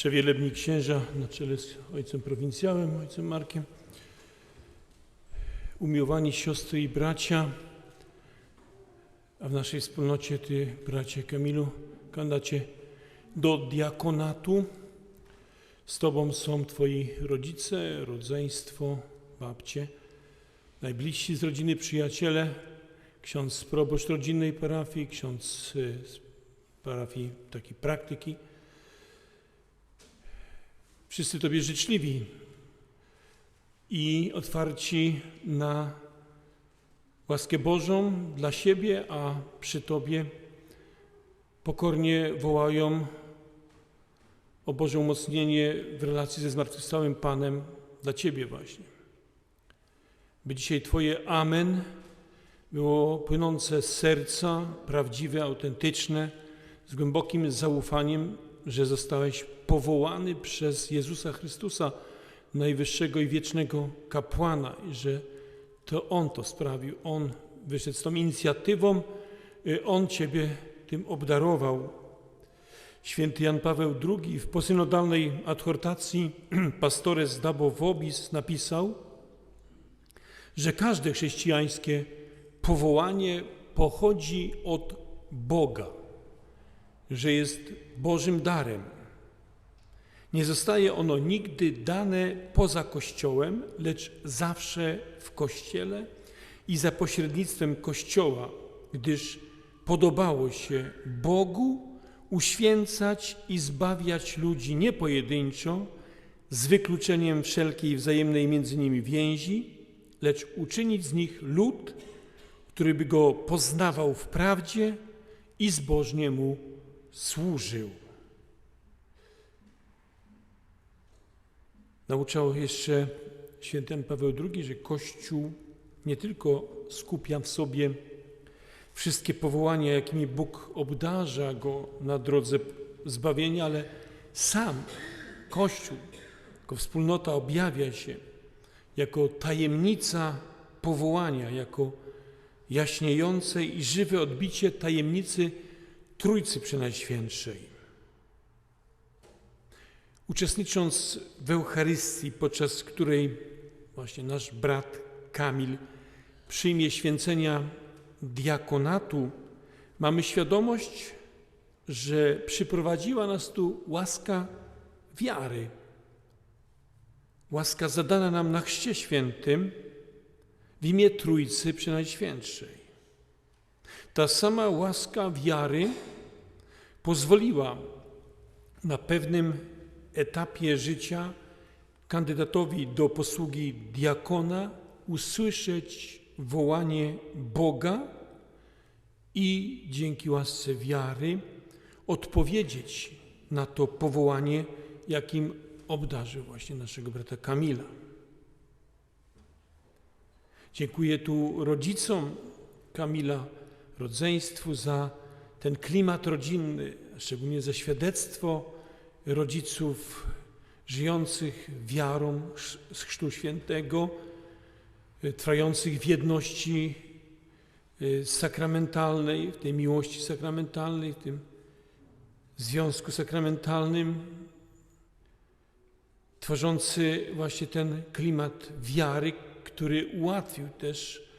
przewielebni księża na czele z ojcem prowincjałem, ojcem Markiem, umiłowani siostry i bracia, a w naszej wspólnocie Ty, bracie Kamilu, kandydacie do diakonatu. Z Tobą są Twoi rodzice, rodzeństwo, babcie, najbliżsi z rodziny przyjaciele, ksiądz proboszcz rodzinnej parafii, ksiądz y, z parafii takiej praktyki. Wszyscy Tobie życzliwi i otwarci na łaskę Bożą dla siebie, a przy Tobie pokornie wołają o Boże umocnienie w relacji ze zmartwychwstałym Panem dla Ciebie właśnie. By dzisiaj Twoje Amen było płynące z serca, prawdziwe, autentyczne, z głębokim zaufaniem, że zostałeś powołany przez Jezusa Chrystusa, najwyższego i wiecznego kapłana, i że to On to sprawił. On wyszedł z tą inicjatywą, y, On Ciebie tym obdarował. Święty Jan Paweł II w posynodalnej adhortacji Pastores Dabo Vobis napisał, że każde chrześcijańskie powołanie pochodzi od Boga, że jest Bożym darem. Nie zostaje ono nigdy dane poza Kościołem, lecz zawsze w Kościele i za pośrednictwem Kościoła, gdyż podobało się Bogu uświęcać i zbawiać ludzi nie pojedynczo, z wykluczeniem wszelkiej wzajemnej między nimi więzi, lecz uczynić z nich lud, który by go poznawał w prawdzie i zbożnie mu służył. Nauczał jeszcze święty Jan Paweł II, że Kościół nie tylko skupia w sobie wszystkie powołania, jakimi Bóg obdarza go na drodze zbawienia, ale sam Kościół, jako wspólnota objawia się jako tajemnica powołania, jako jaśniejące i żywe odbicie tajemnicy Trójcy Przenajświętszej. Uczestnicząc w Eucharystii, podczas której właśnie nasz brat Kamil przyjmie święcenia diakonatu, mamy świadomość, że przyprowadziła nas tu łaska wiary. Łaska zadana nam na Chrzcie Świętym w imię Trójcy Przenajświętszej. Ta sama łaska wiary pozwoliła na pewnym etapie życia kandydatowi do posługi diakona usłyszeć wołanie Boga i dzięki łasce wiary odpowiedzieć na to powołanie, jakim obdarzył właśnie naszego brata Kamila. Dziękuję tu rodzicom Kamila, rodzeństwu za ten klimat rodzinny, szczególnie za świadectwo rodziców żyjących wiarą z Chrztu Świętego, trwających w jedności y, sakramentalnej, w tej miłości sakramentalnej, w tym związku sakramentalnym, tworzący właśnie ten klimat wiary, który ułatwił też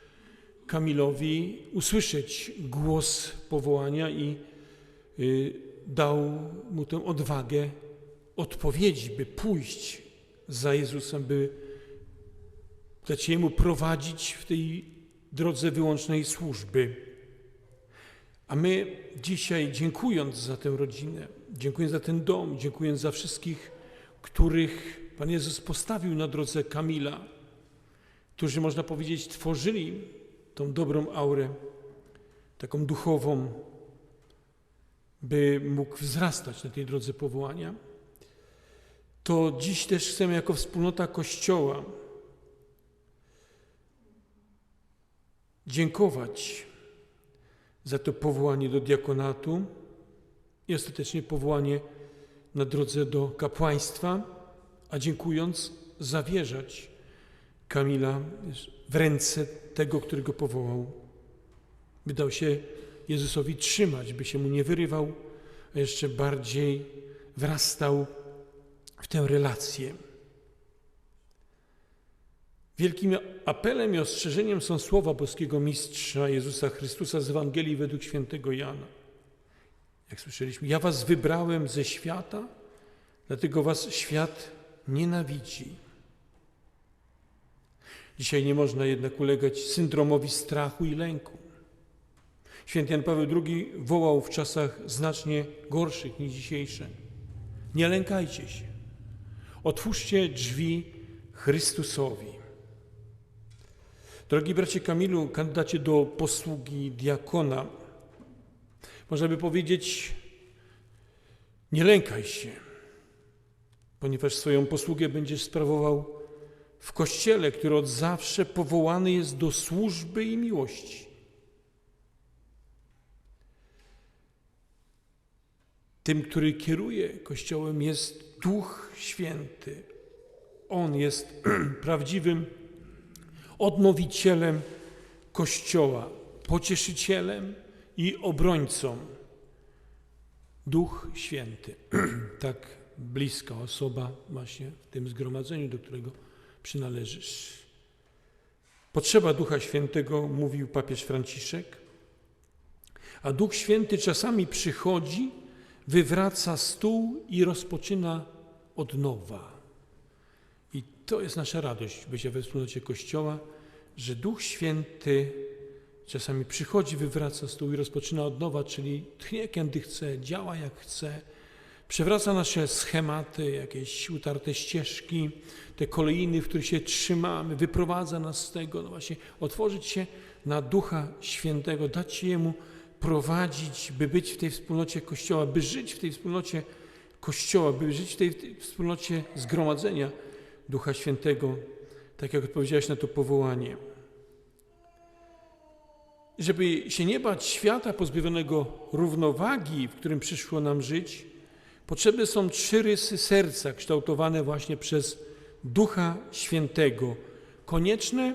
Kamilowi usłyszeć głos powołania i y, dał mu tę odwagę odpowiedzi, by pójść za Jezusem, by dać Jemu prowadzić w tej drodze wyłącznej służby. A my dzisiaj, dziękując za tę rodzinę, dziękując za ten dom, dziękując za wszystkich, których Pan Jezus postawił na drodze Kamila, którzy, można powiedzieć, tworzyli tą dobrą aurę, taką duchową, by mógł wzrastać na tej drodze powołania, to dziś też chcemy jako wspólnota Kościoła dziękować za to powołanie do diakonatu i ostatecznie powołanie na drodze do kapłaństwa, a dziękując zawierzać Kamila w ręce tego, który go powołał, by dał się Jezusowi trzymać, by się mu nie wyrywał, a jeszcze bardziej wrastał w tę relację. Wielkim apelem i ostrzeżeniem są słowa boskiego mistrza Jezusa Chrystusa z Ewangelii według świętego Jana. Jak słyszeliśmy, ja was wybrałem ze świata, dlatego was świat nienawidzi. Dzisiaj nie można jednak ulegać syndromowi strachu i lęku. Święty Jan Paweł II wołał w czasach znacznie gorszych niż dzisiejsze. Nie lękajcie się. Otwórzcie drzwi Chrystusowi. Drogi bracie Kamilu, kandydacie do posługi diakona, można by powiedzieć, nie lękaj się, ponieważ swoją posługę będziesz sprawował w Kościele, który od zawsze powołany jest do służby i miłości. Tym, który kieruje Kościołem, jest Duch Święty. On jest prawdziwym odnowicielem Kościoła, pocieszycielem i obrońcą. Duch Święty, tak bliska osoba właśnie w tym zgromadzeniu, do którego przynależysz. Potrzeba Ducha Świętego, mówił papież Franciszek, a Duch Święty czasami przychodzi, wywraca stół i rozpoczyna od nowa. I to jest nasza radość bycia we wspólnocie Kościoła, że Duch Święty czasami przychodzi, wywraca stół i rozpoczyna od nowa, czyli tchnie kiedy chce, działa jak chce, przewraca nasze schematy, jakieś utarte ścieżki, te kolejny, w których się trzymamy, wyprowadza nas z tego, no właśnie, otworzyć się na Ducha Świętego, dać Jemu prowadzić, by być w tej wspólnocie Kościoła, by żyć w tej wspólnocie Kościoła, by żyć w tej, w tej wspólnocie zgromadzenia Ducha Świętego, tak jak odpowiedziałeś na to powołanie. Żeby się nie bać świata pozbawionego równowagi, w którym przyszło nam żyć, potrzebne są trzy rysy serca kształtowane właśnie przez Ducha Świętego. Konieczne,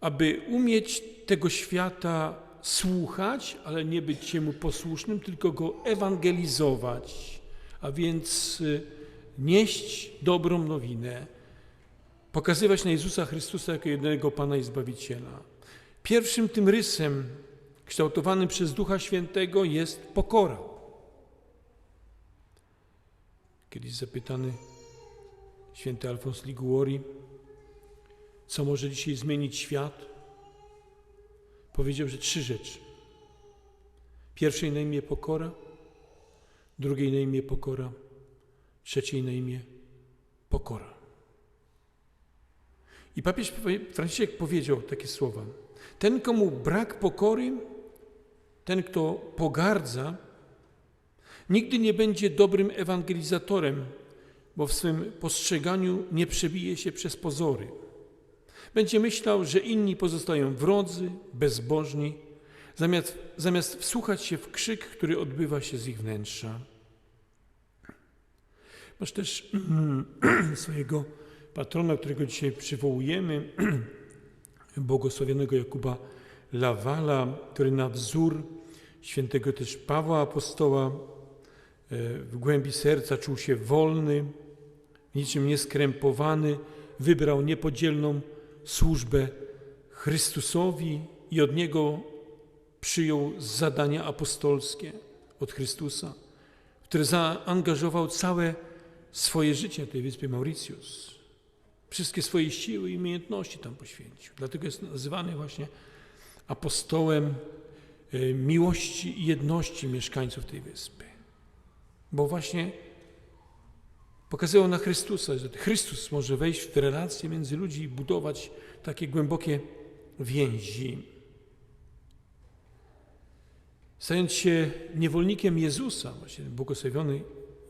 aby umieć tego świata słuchać, ale nie być mu posłusznym, tylko go ewangelizować, a więc y, nieść dobrą nowinę, pokazywać na Jezusa Chrystusa jako jedynego Pana i Zbawiciela. Pierwszym tym rysem kształtowanym przez Ducha Świętego jest pokora. Kiedyś zapytany święty Alfons Liguori, co może dzisiaj zmienić świat, powiedział, że trzy rzeczy. Pierwszej na imię pokora, drugiej na imię pokora, trzeciej na imię pokora. I papież Franciszek powiedział takie słowa. Ten, komu brak pokory, ten, kto pogardza, nigdy nie będzie dobrym ewangelizatorem, bo w swym postrzeganiu nie przebije się przez pozory. Będzie myślał, że inni pozostają wrodzy, bezbożni, zamiast, zamiast wsłuchać się w krzyk, który odbywa się z ich wnętrza. Masz też swojego patrona, którego dzisiaj przywołujemy, błogosławionego Jakuba Lawala, który na wzór świętego też Pawła Apostoła w głębi serca czuł się wolny, niczym nieskrępowany, wybrał niepodzielną służbę Chrystusowi i od Niego przyjął zadania apostolskie od Chrystusa, który zaangażował całe swoje życie na tej wyspie Mauritius. Wszystkie swoje siły i umiejętności tam poświęcił. Dlatego jest nazywany właśnie apostołem e, miłości i jedności mieszkańców tej wyspy. Bo właśnie pokazywał na Chrystusa, że Chrystus może wejść w relacje między ludzi i budować takie głębokie więzi. Stając się niewolnikiem Jezusa, właśnie błogosławiony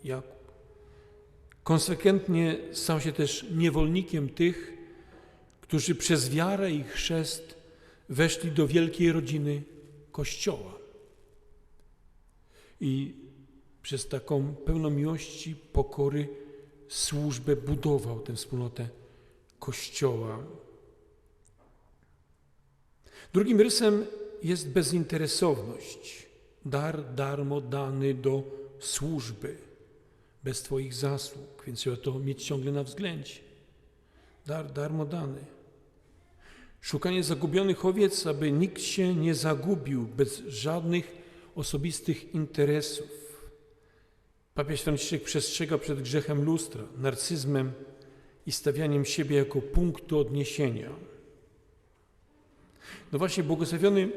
Jakub, konsekwentnie stał się też niewolnikiem tych, którzy przez wiarę i chrzest weszli do wielkiej rodziny Kościoła. I przez taką pełną miłości, pokory, służbę budował tę wspólnotę Kościoła. Drugim rysem jest bezinteresowność, dar darmo dany do służby bez Twoich zasług, więc trzeba to mieć ciągle na względzie. Dar, darmo dany. Szukanie zagubionych owiec, aby nikt się nie zagubił bez żadnych osobistych interesów. Papież Franciszek przestrzega przed grzechem lustra, narcyzmem i stawianiem siebie jako punktu odniesienia. No właśnie, błogosławiony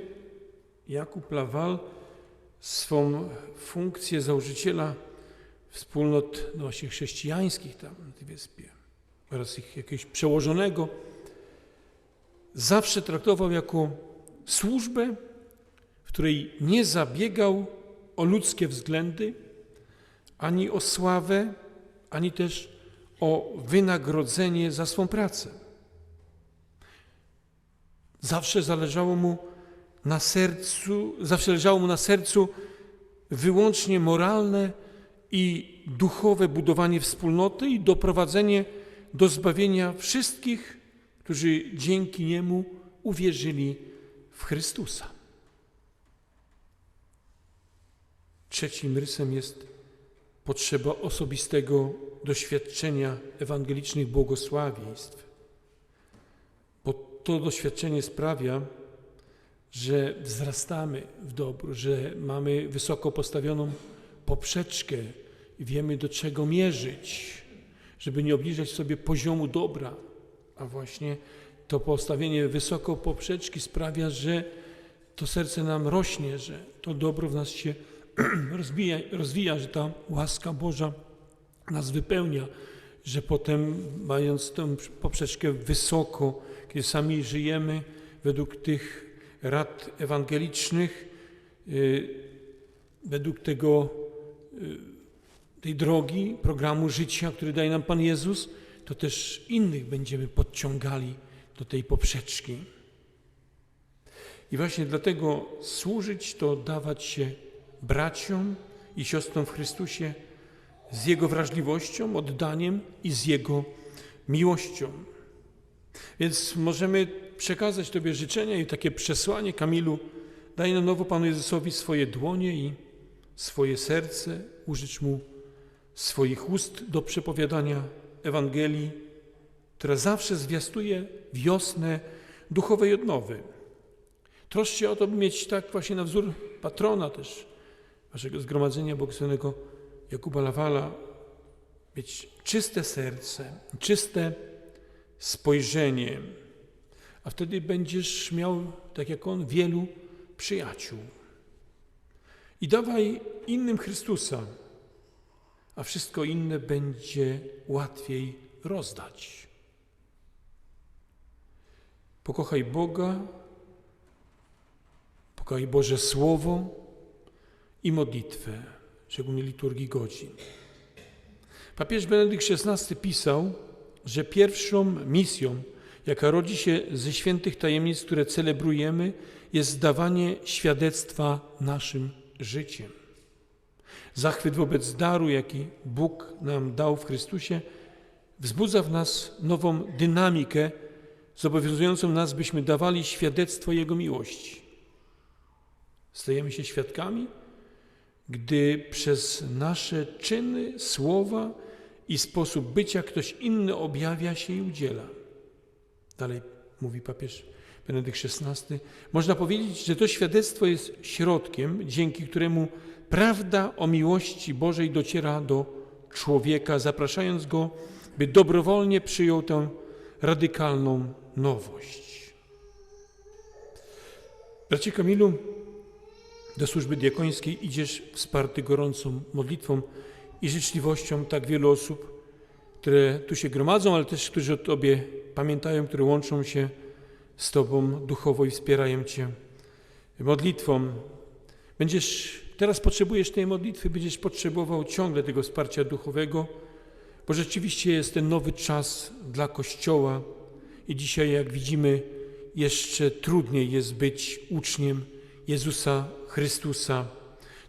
Jakub Lawal swą funkcję założyciela wspólnot no właśnie chrześcijańskich tam na tej wyspie oraz ich jakiegoś przełożonego zawsze traktował jako służbę, w której nie zabiegał o ludzkie względy, ani o sławę, ani też o wynagrodzenie za swą pracę. Zawsze zależało mu na sercu, zawsze leżało mu na sercu wyłącznie moralne i duchowe budowanie wspólnoty i doprowadzenie do zbawienia wszystkich, którzy dzięki niemu uwierzyli w Chrystusa. Trzecim rysem jest potrzeba osobistego doświadczenia ewangelicznych błogosławieństw, bo to doświadczenie sprawia, że wzrastamy w dobru, że mamy wysoko postawioną poprzeczkę i wiemy do czego mierzyć, żeby nie obniżać sobie poziomu dobra, a właśnie to postawienie wysoko poprzeczki sprawia, że to serce nam rośnie, że to dobro w nas się rozwija, rozwija, że ta łaska Boża nas wypełnia, że potem mając tę poprzeczkę wysoko, kiedy sami żyjemy według tych rad ewangelicznych, y, według tego, y, tej drogi, programu życia, który daje nam Pan Jezus, to też innych będziemy podciągali do tej poprzeczki. I właśnie dlatego służyć to dawać się braciom i siostrom w Chrystusie z Jego wrażliwością, oddaniem i z Jego miłością. Więc możemy przekazać Tobie życzenia i takie przesłanie Kamilu. Daj na nowo Panu Jezusowi swoje dłonie i swoje serce, użycz Mu swoich ust do przepowiadania Ewangelii, która zawsze zwiastuje wiosnę duchowej odnowy. Troszcz się o to, by mieć tak właśnie na wzór patrona też Waszego Zgromadzenia Błogosławionego Jakuba Lawala, mieć czyste serce, czyste spojrzenie, a wtedy będziesz miał, tak jak on, wielu przyjaciół. I dawaj innym Chrystusa, a wszystko inne będzie łatwiej rozdać. Pokochaj Boga, pokochaj Boże Słowo i modlitwę, szczególnie liturgii godzin. Papież Benedykt XVI pisał, że pierwszą misją, jaka rodzi się ze świętych tajemnic, które celebrujemy, jest zdawanie świadectwa naszym życiem. Zachwyt wobec daru, jaki Bóg nam dał w Chrystusie, wzbudza w nas nową dynamikę, zobowiązującą nas, byśmy dawali świadectwo Jego miłości. Stajemy się świadkami, gdy przez nasze czyny, słowa i sposób bycia ktoś inny objawia się i udziela. Dalej mówi papież Benedykt XVI. Można powiedzieć, że to świadectwo jest środkiem, dzięki któremu prawda o miłości Bożej dociera do człowieka, zapraszając go, by dobrowolnie przyjął tę radykalną nowość. Bracie Kamilu, do służby diakońskiej idziesz wsparty gorącą modlitwą i życzliwością tak wielu osób, które tu się gromadzą, ale też którzy o Tobie pamiętają, które łączą się z Tobą duchowo i wspierają Cię modlitwą. Będziesz, teraz potrzebujesz tej modlitwy, będziesz potrzebował ciągle tego wsparcia duchowego, bo rzeczywiście jest ten nowy czas dla Kościoła i dzisiaj, jak widzimy, jeszcze trudniej jest być uczniem Jezusa Chrystusa.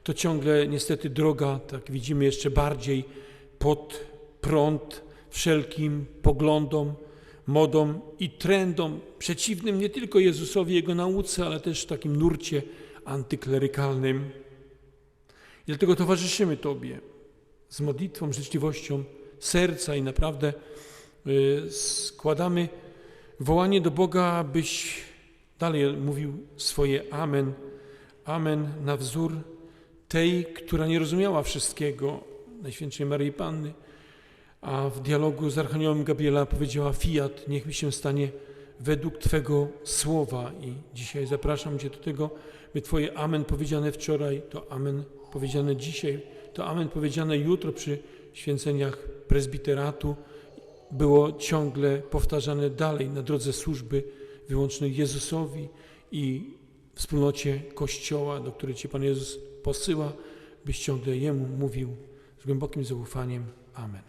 To ciągle niestety droga, tak widzimy, jeszcze bardziej pod prąd wszelkim poglądom, modom i trendom przeciwnym nie tylko Jezusowi, Jego nauce, ale też takim nurcie antyklerykalnym. I dlatego towarzyszymy Tobie. z modlitwą, życzliwością serca i naprawdę y, składamy wołanie do Boga, abyś dalej mówił swoje Amen. Amen na wzór tej, która nie rozumiała wszystkiego, Najświętszej Maryi Panny, a w dialogu z Archaniołem Gabriela powiedziała Fiat, niech mi się stanie według Twego słowa. I dzisiaj zapraszam Cię do tego, by Twoje Amen powiedziane wczoraj, to Amen powiedziane dzisiaj, to Amen powiedziane jutro przy święceniach prezbiteratu było ciągle powtarzane dalej na drodze służby wyłącznej Jezusowi i wspólnocie Kościoła, do której Cię Pan Jezus posyła, byś ciągle Jemu mówił z głębokim zaufaniem. Amen.